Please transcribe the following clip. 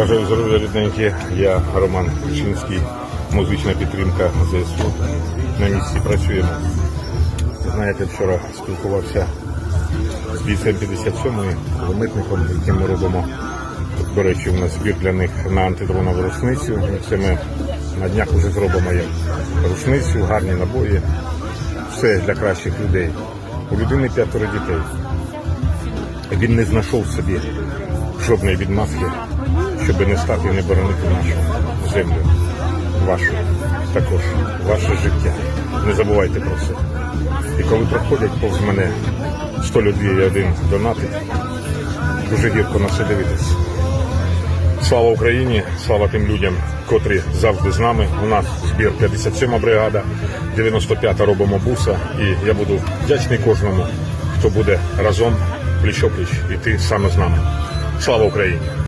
Бажаю здоров'я рідненькі. Я Роман Кучинський, музична підтримка ЗСУ. На місці працюємо. Знаєте, вчора спілкувався з бійцем 57-ї, кулеметником, яким ми робимо. До речі, у нас збір для них на антидронову рушницю. Це ми на днях вже зробимо як рушницю, гарні набої. Все для кращих людей. У людини п'ятеро дітей. Він не знайшов собі жодної відмазки, щоб не стати і не боронити нашу землю, вашу, також ваше життя. Не забувайте про це. І коли проходять повз мене 100 людей і один донатить, дуже гірко на це дивитись. Слава Україні, слава тим людям, котрі завжди з нами. У нас збір 57 бригада, 95 робимо буса. І я буду вдячний кожному, хто буде разом пліч-опліч іти саме з нами. Слава Україні!